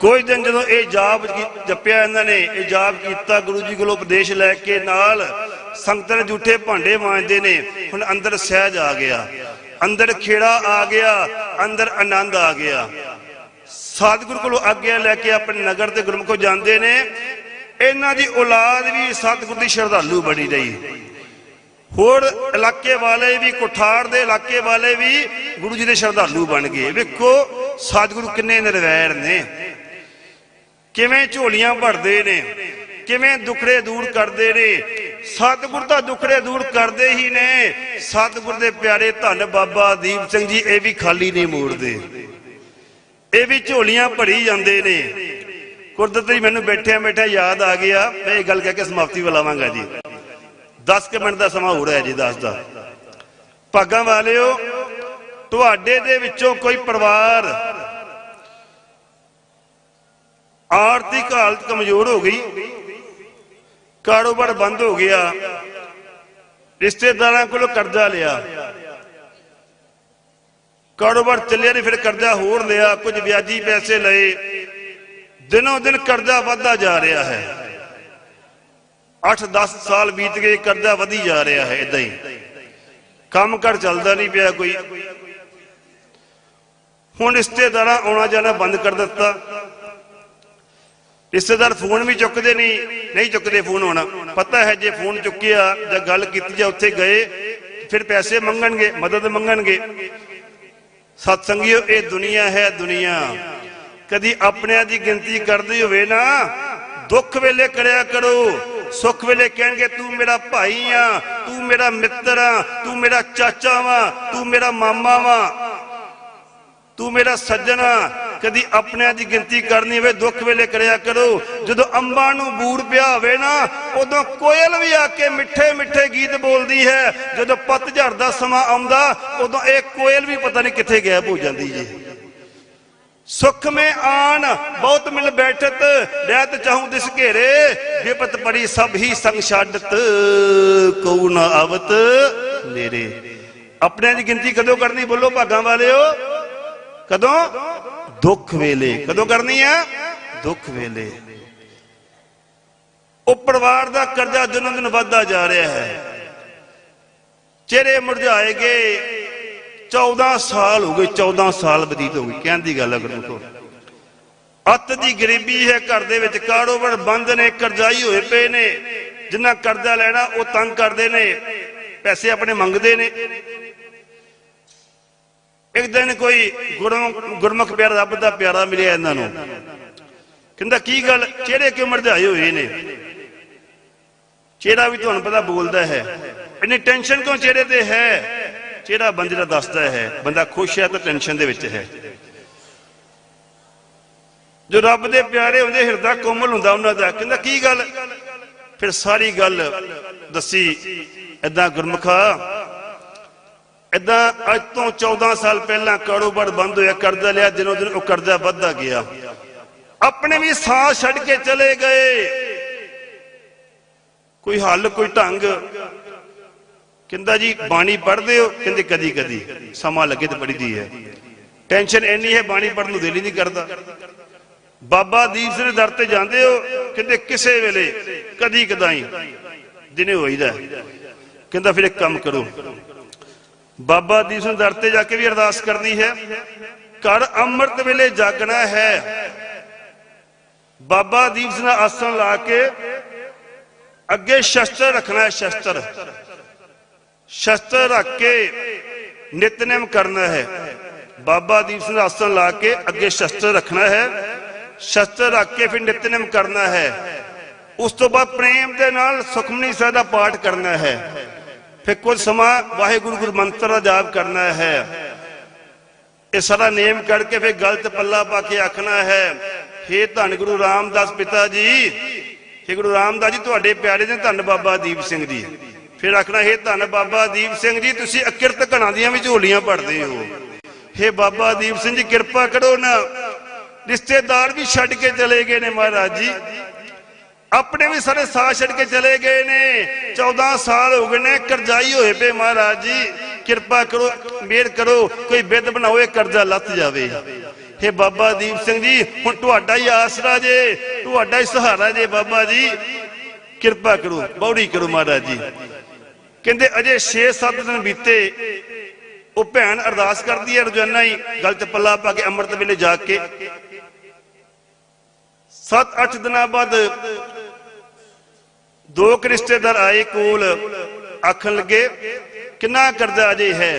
ਕੁਝ ਦਿਨ ਜਦੋਂ ਇਹ ਜਾਪ ਜਪਿਆ ਇਹਨਾਂ ਨੇ, ਇਹ ਜਾਪ ਕੀਤਾ, ਗੁਰੂ ਜੀ ਕੋਲੋਂ ਉਪਦੇਸ਼ ਲੈ ਕੇ ਨਾਲ ਸੰਗਤਾਂ ਨੇ ਝੂਠੇ ਭਾਂਡੇ ਮਾਂਜਦੇ ਨੇ, ਹੁਣ ਅੰਦਰ ਸਹਿਜ ਆ ਗਿਆ। ਅੰਦਰ ਖੇੜਾ ਆ ਗਿਆ, ਅੰਦਰ ਆਨੰਦ ਆ ਗਿਆ। ਸਤਿਗੁਰੂ ਕੋਲੋਂ ਆਗਿਆ ਲੈ ਕੇ ਆਪਣੇ ਨਗਰ ਤੇ ਗੁਰਮੁਖੋ ਜਾਂਦੇ ਨੇ। ਇਹਨਾਂ ਦੀ ਔਲਾਦ ਵੀ ਸਤਿਗੁਰ ਦੀ ਸ਼ਰਧਾਲੂ ਬਣੀ ਰਹੀ। ਹੋਰ ਇਲਾਕੇ ਵਾਲੇ ਵੀ ਕੁਠਾੜ ਦੇ ਇਲਾਕੇ ਵਾਲੇ ਵੀ ਗੁਰੂ ਜੀ ਦੇ ਸ਼ਰਧਾਲੂ ਬਣ ਗਏ। ਵੇਖੋ, ਸਤਿਗੁਰੂ ਕਿੰਨੇ ਨਿਰਵੈਰ ਨੇ। ਕਿਵੇਂ ਝੋਲੀਆਂ ਭਰਦੇ ਨੇ, ਕਿਵੇਂ ਦੁਖੜੇ ਦੂਰ ਕਰਦੇ ਨੇ, ਸਤਿਗੁਰ ਤਾਂ ਦੁਖੜੇ ਦੂਰ ਕਰਦੇ ਹੀ ਨੇ, ਸਤਿਗੁਰ ਦੇ ਪਿਆਰੇ ਧੰਨ ਬਾਬਾ ਦੀਪ ਸਿੰਘ ਜੀ, ਇਹ ਵੀ ਖਾਲੀ ਨਹੀਂ ਮੋੜਦੇ। ਇਹ ਵੀ ਝੋਲੀਆਂ ਭਰੀ ਜਾਂਦੇ ਨੇ। ਕੁਦਰਤ ਕੁਦਰਤੀ ਮੈਨੂੰ ਬੈਠਿਆ ਬੈਠਾ ਯਾਦ ਆ ਗਿਆ, ਮੈਂ ਇਹ ਗੱਲ ਕਹਿ ਕੇ ਸਮਾਪਤੀ ਬੁਲਾਵਾਂਗਾ ਜੀ। 10 ਕੁ ਮਿੰਟ ਦਾ ਸਮਾਂ ਹੋ ਰਿਹਾ ਜੀ 10 ਦਾ। ਭਾਗਾਂ ਵਾਲਿਓ, ਤੁਹਾਡੇ ਦੇ ਵਿੱਚੋਂ ਕੋਈ ਪਰਿਵਾਰ ਆਰਥਿਕ ਹਾਲਤ ਕਮਜ਼ੋਰ ਹੋ ਗਈ। ਕਾਰੋਬਾਰ ਬੰਦ ਹੋ ਗਿਆ। ਰਿਸ਼ਤੇਦਾਰਾਂ ਕੋਲੋਂ ਕਰਜ਼ਾ ਲਿਆ। ਕਾਰੋਬਾਰ ਚੱਲਿਆ ਨਹੀਂ, ਫਿਰ ਕਰਜ਼ਾ ਹੋਰ ਲਿਆ। ਕੁਝ ਵਿਆਜੀ ਪੈਸੇ ਲਏ। ਦਿਨੋਂ ਦਿਨ ਕਰਜ਼ਾ ਵੱਧਦਾ ਜਾ ਰਿਹਾ ਹੈ। 8-10 ਸਾਲ ਬੀਤ ਗਏ, ਕਰਜ਼ਾ ਵਧੀ ਜਾ ਰਿਹਾ ਹੈ ਇਦਾਂ ਹੀ। ਕੰਮ ਕਰ ਚੱਲਦਾ ਨਹੀਂ ਪਿਆ ਕੋਈ। ਹੁਣ ਰਿਸ਼ਤੇਦਾਰਾਂ ਆਉਣਾ ਜਾਣਾ ਬੰਦ ਕਰ ਦਿੱਤਾ। ਰਿਸ਼ਤੇਦਾਰ ਫੋਨ ਵੀ ਚੁੱਕਦੇ ਨਹੀਂ ਨਹੀਂ ਚੁੱਕਦੇ ਫੋਨ ਹੁਣ। ਪਤਾ ਹੈ ਜੇ ਫੋਨ ਚੁੱਕਿਆ ਜਾਂ ਗੱਲ ਕੀਤੀ ਜਾਂ ਉੱਥੇ ਗਏ, ਫਿਰ ਪੈਸੇ ਮੰਗਣਗੇ, ਮਦਦ ਮੰਗਣਗੇ। ਸਤਸੰਗੀਓ, ਇਹ ਦੁਨੀਆ ਹੈ ਦੁਨੀਆ। ਕਦੀ ਆਪਣਿਆਂ ਦੀ ਗਿਣਤੀ ਕਰਦੇ ਹੋਵੇ ਨਾ, ਦੁੱਖ ਵੇਲੇ ਕਰਿਆ ਕਰੋ। ਸੁੱਖ ਵੇਲੇ ਕਹਿਣਗੇ, ਤੂੰ ਮੇਰਾ ਭਾਈ ਆ, ਤੂੰ ਮੇਰਾ ਮਿੱਤਰ ਆ, ਤੂੰ ਮੇਰਾ ਚਾਚਾ ਵਾ, ਤੂੰ ਮੇਰਾ ਮਾਮਾ ਵਾ, ਤੂੰ ਮੇਰਾ ਸੱਜਣਾ ਕਦੀ ਆਪਣਿਆਂ ਦੀ ਗਿਣਤੀ ਕਰਨੀ ਹੋਵੇ, ਦੁੱਖ ਵੇਲੇ ਕਰਿਆ ਕਰੋ। ਜਦੋਂ ਅੰਬਾਂ ਨੂੰ ਬੂਰ ਪਿਆ ਹੋਵੇ ਨਾ, ਉਦੋਂ ਕੋਇਲ ਵੀ ਆ ਕੇ ਮਿੱਠੇ ਮਿੱਠੇ ਗੀਤ ਬੋਲਦੀ ਹੈ। ਜਦੋਂ ਪਤਝੜ ਦਾ ਸਮਾਂ ਆਉਂਦਾ, ਉਦੋਂ ਇਹ ਕੋਇਲ ਵੀ ਪਤਾ ਨਹੀਂ ਕਿੱਥੇ ਗਾਇਬ ਹੋ ਜਾਂਦੀ ਜੀ। ਸੁਖ ਮੇ ਆਨ ਬਹੁਤ ਮਿਲ ਬੈਠਤ ਰਹਿਤ ਚਾਹੂੰ ਦਿਸ ਘੇਰੇ। ਵਿਪਤ ਪੜੀ ਸਭ ਹੀ ਸੰਗ ਛੱਡਤ, ਕਉ ਨਾ ਆਵਤ ਨੇਰੇ। ਆਪਣਿਆਂ ਦੀ ਗਿਣਤੀ ਕਦੋਂ ਕਰਨੀ ਬੋਲੋ ਭਾਗਾਂ ਵਾਲਿਓ? ਕਦੋਂ? ਦੁੱਖ ਵੇਲੇ। ਕਦੋਂ ਕਰਨੀ ਹੈ ਦੁੱਖ ਵੇਲੇ। ਉਹ ਪਰਿਵਾਰ ਦਾ ਕਰਜ਼ਾ ਦਿਨੋਂ ਦਿਨ ਵੱਧਦਾ ਜਾ ਰਿਹਾ ਹੈ। ਚਿਹਰੇ ਮੁਰਝਾਏ ਗਏ। 14 ਸਾਲ ਹੋ ਗਏ 14 ਸਾਲ ਬਤੀਤ ਹੋ ਗਏ। ਕਹਿਣ ਦੀ ਗੱਲ ਅਗਰ ਗੁਰੂ ਅੱਤ ਦੀ ਗਰੀਬੀ ਹੈ, ਘਰ ਦੇ ਵਿੱਚ ਕਾਰੋਬਾਰ ਬੰਦ ਨੇ, ਕਰਜ਼ਾਈ ਹੋਏ ਪਏ ਨੇ। ਜਿੰਨਾ ਕਰਜ਼ਾ ਲੈਣਾ, ਉਹ ਤੰਗ ਕਰਦੇ ਨੇ। ਪੈਸੇ ਆਪਣੇ ਮੰਗਦੇ ਨੇ। ਇੱਕ ਦਿਨ ਕੋਈ ਗੁਰਮੁਖ ਪਿਆਰਾ, ਰੱਬ ਦਾ ਪਿਆਰਾ ਮਿਲਿਆ ਇਹਨਾਂ ਨੂੰ। ਕਹਿੰਦਾ, ਕੀ ਗੱਲ? ਚਿਹਰੇ ਕਿਉਂ ਮਰਝਾਏ ਹੋਏ ਨੇ? ਚਿਹਰਾ ਵੀ ਤੁਹਾਨੂੰ ਪਤਾ ਬੋਲਦਾ ਹੈ। ਇੰਨੀ ਟੈਨਸ਼ਨ ਕਿਉਂ ਚਿਹਰੇ ਤੇ ਹੈ? ਚਿਹਰਾ ਬੰਦੇ ਦਾ ਦੱਸਦਾ ਹੈ। ਬੰਦਾ ਖੁਸ਼ ਹੈ ਤਾਂ ਟੈਨਸ਼ਨ ਦੇ ਵਿੱਚ ਹੈ। ਜੋ ਰੱਬ ਦੇ ਪਿਆਰੇ ਹੁੰਦੇ, ਹਿਰਦਾ ਕੋਮਲ ਹੁੰਦਾ ਉਹਨਾਂ ਦਾ। ਕਹਿੰਦਾ, ਕੀ ਗੱਲ? ਫਿਰ ਸਾਰੀ ਗੱਲ ਦੱਸੀ, ਏਦਾਂ ਗੁਰਮੁਖਾ ਏਦਾਂ ਅੱਜ ਤੋਂ 14 ਸਾਲ ਪਹਿਲਾਂ ਕਾਰੋਬਾਰ ਬੰਦ ਹੋਇਆ, ਕਰਜ਼ਾ ਲਿਆ, ਦਿਨੋਂ ਦਿਨ ਉਹ ਕਰਜ਼ਾ ਵੱਧਦਾ ਗਿਆ। ਆਪਣੇ ਵੀ ਸਾਹ ਛੱਡ ਕੇ ਚਲੇ ਗਏ। ਕੋਈ ਹੱਲ, ਕੋਈ ਢੰਗ? ਕਹਿੰਦਾ ਜੀ, ਬਾਣੀ ਪੜ੍ਹਦੇ ਹੋ? ਕਹਿੰਦੇ ਕਦੀ ਕਦੀ। ਸਮਾਂ ਲੱਗੇ ਤੇ ਪੜ੍ਹਦੀ ਹੈ। ਟੈਨਸ਼ਨ ਇੰਨੀ ਹੈ, ਬਾਣੀ ਪੜ੍ਹਨ ਨੂੰ ਦਿਲ ਹੀ ਨਹੀਂ ਕਰਦਾ। ਬਾਬਾ ਦੀਪ ਸਿੰਘ ਦੇ ਦਰ ਤੇ ਜਾਂਦੇ ਹੋ, ਕਹਿੰਦੇ ਕਿਸੇ ਵੇਲੇ, ਕਦੀ ਕਦਾਈ, ਦਿਨੇ ਹੋਈਦਾ। ਕਹਿੰਦਾ ਫਿਰ ਇੱਕ ਕੰਮ ਕਰੋ। ਬਾਬਾ ਦੀਪ ਨੂੰ ਦਰ ਤੇ ਜਾ ਕੇ ਵੀ ਅਰਦਾਸ ਕਰਨੀ ਹੈ। ਘਰ ਅੰਮ੍ਰਿਤ ਵੇਲੇ ਜਾਗਣਾ ਹੈ। ਬਾਬਾ ਦੀਪ ਸਿੰਘ ਦਾ ਆਸਣ ਲਾ ਕੇ ਅੱਗੇ ਸ਼ਸਤਰ ਰੱਖਣਾ ਹੈ, ਸ਼ਸਤਰ। ਸ਼ਸਤਰ ਰੱਖ ਕੇ ਨਿਤਨੇਮ ਕਰਨਾ ਹੈ। ਬਾਬਾ ਦੀਪ ਸਿੰਘ ਆਸਣ ਲਾ ਕੇ ਅੱਗੇ ਸ਼ਸਤਰ ਰੱਖਣਾ ਹੈ। ਸ਼ਸਤਰ ਰੱਖ ਕੇ ਫਿਰ ਨਿਤਨੇਮ ਕਰਨਾ ਹੈ। ਉਸ ਤੋਂ ਬਾਅਦ ਪ੍ਰੇਮ ਦੇ ਨਾਲ ਸੁਖਮਨੀ ਸਾਹਿਬ ਦਾ ਪਾਠ ਕਰਨਾ ਹੈ। ਫਿਰ ਕੁਝ ਸਮਾਂ ਵਾਹਿਗੁਰੂ ਗੁਰੂ ਮੰਤਰ ਦਾ ਜਾਪ ਕਰਨਾ ਹੈ। ਇਹ ਸਾਰਾ ਨੇਮ ਕਰਕੇ ਫਿਰ ਗਲਤ ਪੱਲਾ ਪਾ ਕੇ ਆਖਣਾ ਹੈ। ਹੇ ਧੰਨ ਗੁਰੂ ਰਾਮਦਾਸ ਪਿਤਾ ਜੀ, ਹੇ ਗੁਰੂ ਰਾਮਦਾਸ ਜੀ, ਤੁਹਾਡੇ ਪਿਆਰੇ ਨੇ ਧੰਨ ਬਾਬਾ ਦੀਪ ਸਿੰਘ ਜੀ। ਫਿਰ ਆਖਣਾ, ਹੇ ਧੰਨ ਬਾਬਾ ਦੀਪ ਸਿੰਘ ਜੀ, ਤੁਸੀਂ ਅਕਿਰਤ ਘਣਾ ਦੀਆਂ ਵੀ ਝੋਲੀਆਂ ਪੜਦੇ ਹੋ। ਹੇ ਬਾਬਾ ਦੀਪ ਸਿੰਘ ਜੀ, ਕਿਰਪਾ ਕਰੋ ਨਾ। ਰਿਸ਼ਤੇਦਾਰ ਵੀ ਛੱਡ ਕੇ ਚਲੇ ਗਏ ਨੇ ਮਹਾਰਾਜ ਜੀ। ਆਪਣੇ ਵੀ ਸਾਰੇ ਸਾਥ ਛੱਡ ਕੇ ਚਲੇ ਗਏ ਨੇ। 14 ਸਾਲ ਹੋ ਗਏ ਨੇ, ਕਰਜ਼ਾਈ ਹੋਏ ਪਏ ਮਹਾਰਾਜ ਜੀ। ਕਿਰਪਾ ਕਰੋ ਮਿਹਰ ਕਰੋ, ਕੋਈ ਬਿੱਦ ਬਣਾਓ ਇਹ ਕਰਜ਼ਾ ਲੱਥ ਜਾਵੇ। ਹੇ ਬਾਬਾ ਦੀਪ ਸਿੰਘ ਜੀ, ਹੁਣ ਤੁਹਾਡਾ ਹੀ ਆਸਰਾ ਜੇ, ਤੁਹਾਡਾ ਹੀ ਸਹਾਰਾ ਜੇ ਬਾਬਾ ਜੀ। ਕਿਰਪਾ ਕਰੋ, ਬੌੜੀ ਕਰੋ ਮਹਾਰਾਜ ਜੀ। ਕਹਿੰਦੇ ਅਜੇ 6-7 ਦਿਨ ਬੀਤੇ, ਉਹ ਭੈਣ ਅਰਦਾਸ ਕਰਦੀ ਹੈ, ਰੋਜ਼ਾਨਾ ਹੀ ਗਲ ਚ ਪੱਲਾ ਪਾ ਕੇ ਅੰਮ੍ਰਿਤ ਵੇਲੇ ਜਾ ਕੇ। 7-8 ਦਿਨਾਂ ਬਾਅਦ ਦੋ ਕੁ ਰਿਸ਼ਤੇਦਾਰ ਆਏ ਕੋਲ, ਆਖਣ ਲੱਗੇ, ਕਿੰਨਾ ਕਰਜ਼ਾ ਅਜੇ ਹੈ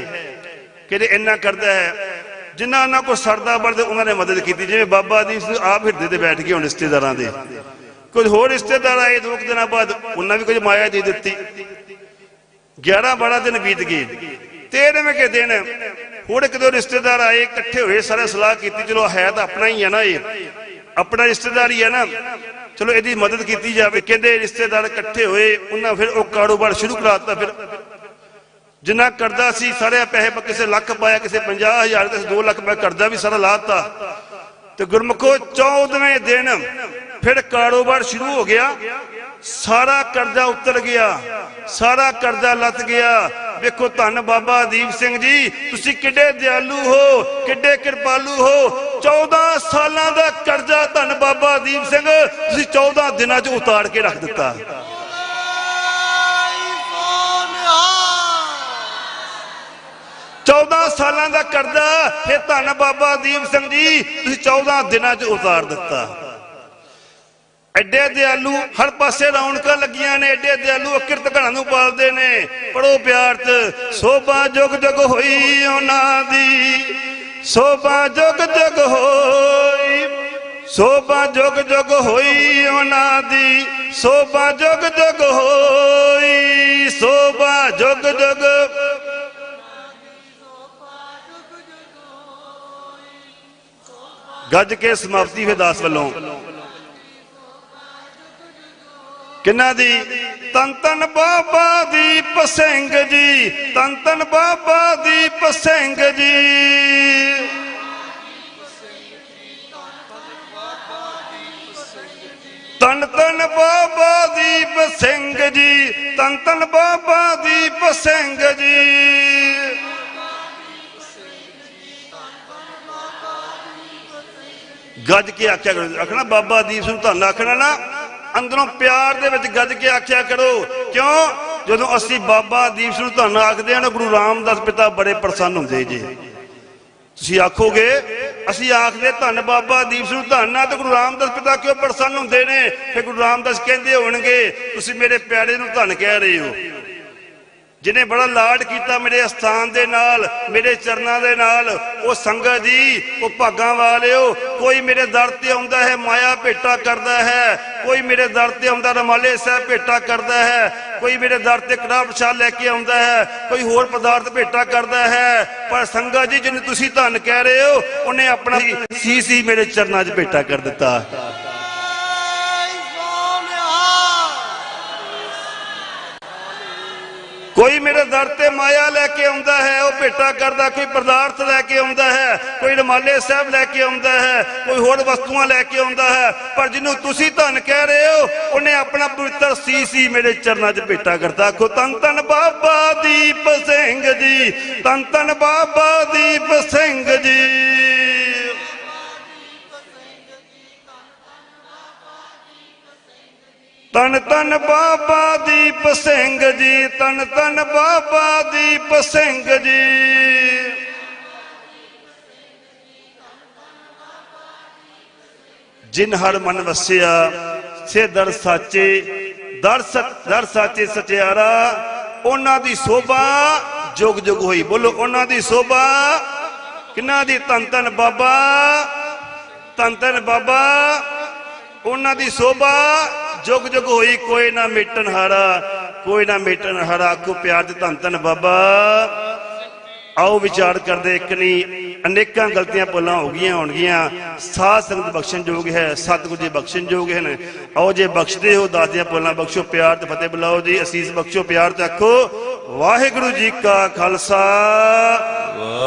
ਕਹਿੰਦੇ, ਇੰਨਾ ਕਰਜ਼ਾ ਹੈ। ਜਿਨ੍ਹਾਂ ਉਹਨਾਂ ਕੋ ਸਰਦਾ ਬਲਦੇ ਉਹਨਾਂ ਨੇ ਮਦਦ ਕੀਤੀ। ਜਿਵੇਂ ਬਾਬਾ ਦੀ ਆਪ ਹਿਰਦੇ ਤੇ ਬੈਠ ਗਏ ਹੁਣ ਰਿਸ਼ਤੇਦਾਰਾਂ ਦੇ। ਕੁਝ ਹੋਰ ਰਿਸ਼ਤੇਦਾਰ ਆਏ ਦੋ ਕੁ ਦਿਨਾਂ ਬਾਅਦ, ਉਹਨਾਂ ਵੀ ਕੁਝ ਮਾਇਆ ਦੇ ਦਿੱਤੀ। 11 12 ਦਿਨ ਬੀਤ ਗਏ। 13ਵੇਂ ਕੇ ਦਿਨ, ਹੋਰ ਇੱਕ ਦੋ ਰਿਸ਼ਤੇਦਾਰ ਆਏ, ਇਕੱਠੇ ਹੋਏ, ਸਾਰੇ ਸਲਾਹ ਕੀਤੀ, ਚਲੋ, ਹੈ ਤਾਂ ਆਪਣਾ ਹੀ ਹੈ ਨਾ ਇਹ। ਆਪਣਾ ਰਿਸ਼ਤੇਦਾਰ ਹੀ ਹੈ ਨਾ। ਚਲੋ ਇਹਦੀ ਮਦਦ ਕੀਤੀ ਜਾਵੇ। ਕਹਿੰਦੇ ਰਿਸ਼ਤੇਦਾਰ ਇਕੱਠੇ ਹੋਏ, ਉਹਨਾਂ ਫਿਰ ਉਹ ਕਾਰੋਬਾਰ ਸ਼ੁਰੂ ਕਰਾਤਾ ਫਿਰ। ਜਿੰਨਾ ਕਰਦਾ ਸੀ, ਸਾਰੇ ਪੈਸੇ ਕਿਸੇ ਲੱਖ ਪਾਇਆ, ਕਿਸੇ 50000 ਕਿਸੇ 2 ਲੱਖ ਪਾਇਆ ਕਰਜ਼ਾ ਵੀ ਸਾਰਾ ਲਾਤਾ। ਤੇ ਗੁਰਮੁਖੋ 14ਵੇਂ ਦਿਨ ਫਿਰ ਕਾਰੋਬਾਰ ਸ਼ੁਰੂ ਹੋ ਗਿਆ। ਸਾਰਾ ਕਰਜ਼ਾ ਉਤਰ ਗਿਆ। ਸਾਰਾ ਕਰਜ਼ਾ ਲੱਤ ਗਿਆ। ਵੇਖੋ ਧੰਨ ਬਾਬਾ ਦੀਪ ਸਿੰਘ ਜੀ, ਤੁਸੀਂ ਕਿੱਡੇ ਦਿਆਲੂ ਹੋ, ਕਿੱਡੇ ਕਿਰਪਾਲੂ ਹੋ। 14 ਸਾਲਾਂ ਦਾ ਕਰਜ਼ਾ ਧੰਨ ਬਾਬਾ ਦੀਪ ਸਿੰਘ, ਤੁਸੀਂ 14 ਦਿਨਾਂ 'ਚ ਉਤਾਰ ਕੇ ਰੱਖ ਦਿੱਤਾ। 14 ਸਾਲਾਂ ਦਾ ਕਰਜ਼ਾ ਇਹ ਧੰਨ ਬਾਬਾ ਦੀਪ ਸਿੰਘ ਜੀ, ਤੁਸੀਂ 14 ਦਿਨਾਂ 'ਚ ਉਤਾਰ ਦਿੱਤਾ। ਐਡੇ ਦਿਆਲੂ ਹਰ ਪਾਸੇ ਰੌਣਕਾਂ ਲੱਗੀਆਂ ਨੇ, ਐਡੇ ਦਿਆਲੂ ਅਕਿਰਤ ਘਰਾਂ ਨੂੰ ਪਾਲਦੇ ਨੇ। ਪੜੋ ਪਿਆਰ ਚ, ਸੋਭਾ ਜੁਗ ਜੁਗ ਹੋਈ ਉਹਨਾਂ ਦੀ। ਸੋਭਾ ਜੁਗ ਜੁਗ ਹੋਈ, ਸੋਭਾ ਜੁਗ ਜੁਗ ਹੋਈ ਉਹਨਾਂ ਦੀ। ਸੋਭਾ ਜੁਗ ਜੁਗ ਹੋਈ, ਸੋਭਾ ਜੁਗ ਜੁਗ। ਗੱਜ ਕੇ ਸਮਾਪਤੀ ਹੋਈ ਦਾਸ ਵੱਲੋਂ। ਕਿੰਨਾ ਦੀ? ਤਨ ਤਨ ਬਾਬਾ ਦੀਪ ਸਿੰਘ ਜੀ। ਤਨ ਤਨ ਬਾਬਾ ਦੀਪ ਸਿੰਘ ਜੀ। ਤਨ ਤਨ ਬਾਬਾ ਦੀਪ ਸਿੰਘ ਜੀ। ਤਨ ਤਨ ਬਾਬਾ ਦੀਪ ਸਿੰਘ ਜੀ। ਗੱਜ ਕੇ ਆਖਿਆ ਕਰੋ। ਆਖਣਾ ਬਾਬਾ ਦੀਪ ਸਿੰਘ ਧੰਨ ਆਖਣਾ ਨਾ। ਅੰਦਰੋਂ ਪਿਆਰ ਦੇ ਵਿੱਚ ਗੱਜ ਕੇ ਆਖਿਆ ਕਰੋ, ਕਿਉਂ? ਜਦੋਂ ਅਸੀਂ ਬਾਬਾ ਦੀਪ ਸਿੰਘ ਧੰਨ ਆਖਦੇ ਹਾਂ ਨਾ, ਗੁਰੂ ਰਾਮਦਾਸ ਪਿਤਾ ਬੜੇ ਪ੍ਰਸੰਨ ਹੁੰਦੇ ਜੀ। ਤੁਸੀਂ ਆਖੋਗੇ, ਅਸੀਂ ਆਖਦੇ ਧੰਨ ਬਾਬਾ ਦੀਪ ਸਿੰਘ ਧੰਨ ਆ ਤੇ ਗੁਰੂ ਰਾਮਦਾਸ ਪਿਤਾ ਕਿਉਂ ਪ੍ਰਸੰਨ ਹੁੰਦੇ ਨੇ? ਫਿਰ ਗੁਰੂ ਰਾਮਦਾਸ ਕਹਿੰਦੇ ਹੋਣਗੇ, ਤੁਸੀਂ ਮੇਰੇ ਪਿਆਰੇ ਨੂੰ ਧੰਨ ਕਹਿ ਰਹੇ ਹੋ। ਜਿਨੇ ਬੜਾ ਲਾਡ ਕੀਤਾ ਮੇਰੇ ਅਸਥਾਨ ਦੇ ਨਾਲ, ਮੇਰੇ ਚਰਨਾਂ ਦੇ ਨਾਲ, ਉਹ ਸੰਗਤ ਜੀ, ਉਹ ਭਾਗਾਂ ਵਾਲਿਓ, ਕੋਈ ਮੇਰੇ ਦਰ ਤੇ ਆਉਂਦਾ ਹੈ, ਮਾਇਆ ਭੇਟਾ ਕਰਦਾ ਹੈ, ਕੋਈ ਮੇਰੇ ਦਰ ਤੇ ਆਉਂਦਾ, ਰਮਾਲੇ ਸਾਹਿਬ ਭੇਟਾ ਕਰਦਾ ਹੈ, ਕੋਈ ਮੇਰੇ ਦਰ ਤੇ ਕੜਾਹ ਪ੍ਰਸ਼ਾਦ ਲੈ ਕੇ ਆਉਂਦਾ ਹੈ, ਕੋਈ ਹੋਰ ਪਦਾਰਥ ਭੇਟਾ ਕਰਦਾ ਹੈ, ਪਰ ਸੰਗਤ ਜੀ, ਜਿਹਨੂੰ ਤੁਸੀਂ ਧੰਨ ਕਹਿ ਰਹੇ ਹੋ, ਉਹਨੇ ਆਪਣਾ ਸੀਸ ਹੀ ਮੇਰੇ ਚਰਨਾਂ 'ਚ ਭੇਟਾ ਕਰ ਦਿੱਤਾ। ਕੋਈ ਮੇਰੇ ਦਰ ਤੇ ਮਾਇਆ ਲੈ ਕੇ ਆਉਂਦਾ ਹੈ, ਉਹ ਭੇਟਾ ਕਰਦਾ, ਕੋਈ ਪਦਾਰਥ ਲੈ ਕੇ ਆਉਂਦਾ ਹੈ, ਕੋਈ ਰਮਾਲੇ ਸਾਹਿਬ ਲੈ ਕੇ ਆਉਂਦਾ ਹੈ, ਕੋਈ ਹੋਰ ਵਸਤੂਆਂ ਲੈ ਕੇ ਆਉਂਦਾ ਹੈ, ਪਰ ਜਿਹਨੂੰ ਤੁਸੀਂ ਧੰਨ ਕਹਿ ਰਹੇ ਹੋ, ਉਹਨੇ ਆਪਣਾ ਪਵਿੱਤਰ ਸੀਸ ਹੀ ਮੇਰੇ ਚਰਨਾਂ 'ਚ ਭੇਟਾ ਕਰਦਾ ਆਖੋ ਤਨ ਤਨ ਬਾਬਾ ਦੀਪ ਸਿੰਘ ਜੀ ਤਨ ਤਨ ਬਾਬਾ ਦੀਪ ਸਿੰਘ ਜੀ। ਤਨ ਤਨ ਬਾਬਾ ਦੀਪ ਸਿੰਘ ਜੀ ਤਨ ਤਨ ਬਾਬਾ ਦੀਪ ਸਿੰਘ ਜੀ। ਜਿਨ ਹਰ ਮਨ ਵਸਿਆ, ਸੇ ਦਰ ਸਾਚੇ, ਦਰ ਸਚ ਦਰ ਸਾਚੇ ਸਚਿਆਰਾ, ਉਹਨਾਂ ਦੀ ਸੋਭਾ ਜੁਗ ਜੁਗ ਹੋਈ। ਬੋਲੋ, ਉਹਨਾਂ ਦੀ ਸੋਭਾ ਕਿੰਨਾ ਦੀ? ਤਨ ਤਨ ਬਾਬਾ ਤਨ ਤਨ ਬਾਬਾ, ਉਹਨਾਂ ਦੀ ਸੋਭਾ ਜੁਗ ਜੁਗ ਹੋਈ, ਕੋਈ ਨਾ ਮੇਟਣ ਹਾਰਾ, ਕੋਈ ਨਾ ਮੇਟਣ ਹਾਰਾ। ਕੋ ਪਿਆਰ ਦੇ ਧੰਨ ਧੰਨ ਬਾਬਾ। ਆਓ ਵਿਚਾਰ ਕਰਦੇ, ਇੱਕ ਨਹੀਂ ਅਨੇਕਾਂ ਗਲਤੀਆਂ ਭੁੱਲਾਂ ਹੋ ਗਈਆਂ ਹੋਣਗੀਆਂ। ਸਾਧ ਸੰਗਤ ਬਖਸ਼ਣ ਯੋਗ ਹੈ, ਸਤਿਗੁਰੂ ਜੀ ਬਖਸ਼ਣ ਯੋਗ ਹਨ। ਆਓ ਜੇ ਬਖਸ਼ਦੇ ਹੋ ਦਾਦੀਆਂ ਭੁੱਲਾਂ ਬਖਸ਼ੋ, ਪਿਆਰ ਤੇ ਫਤਿਹ ਬੁਲਾਓ ਜੀ, ਅਸੀਸ ਬਖਸ਼ੋ, ਪਿਆਰ ਤੇ ਆਖੋ, ਵਾਹਿਗੁਰੂ ਜੀ ਕਾ ਖਾਲਸਾ,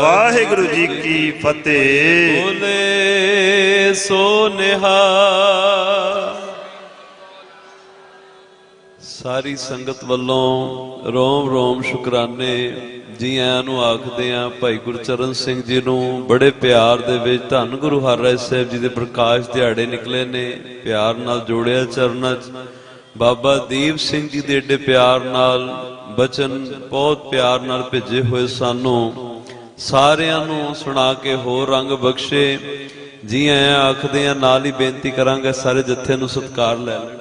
ਵਾਹਿਗੁਰੂ ਜੀ ਕੀ ਫਤਿਹ। ਬੋਲੇ ਸੋ ਨਿਹਾਲ ਸਾਰੀ ਸੰਗਤ ਵੱਲੋਂ ਰੋਮ ਰੋਮ ਸ਼ੁਕਰਾਨੇ ਜੀ ਆਇਆਂ ਨੂੰ ਆਖਦੇ ਆ, ਭਾਈ ਗੁਰਚਰਨ ਸਿੰਘ ਜੀ ਨੂੰ ਬੜੇ ਪਿਆਰ ਦੇ ਵਿੱਚ ਧੰਨ ਗੁਰੂ ਹਰਿਰਾਏ ਸਾਹਿਬ ਜੀ ਦੇ ਪ੍ਰਕਾਸ਼ ਦਿਹਾੜੇ ਨਿਕਲੇ ਨੇ, ਪਿਆਰ ਨਾਲ ਜੋੜਿਆ ਚਰਨਾਂ 'ਚ। ਬਾਬਾ ਦੀਪ ਸਿੰਘ ਜੀ ਦੇ ਏਡੇ ਪਿਆਰ ਨਾਲ, ਬਚਨ ਬਹੁਤ ਪਿਆਰ ਨਾਲ ਭੇਜੇ ਹੋਏ ਸਾਨੂੰ। ਸਾਰਿਆਂ ਨੂੰ ਸੁਣਾ ਕੇ ਹੋਰ ਰੰਗ ਬਖਸ਼ੇ। ਜੀ ਆਇਆਂ ਆਖਦੇ ਆ, ਨਾਲ ਹੀ ਬੇਨਤੀ ਕਰਾਂਗੇ, ਸਾਰੇ ਜੱਥੇ ਨੂੰ ਸਤਿਕਾਰ ਲੈ ਲੈਣ।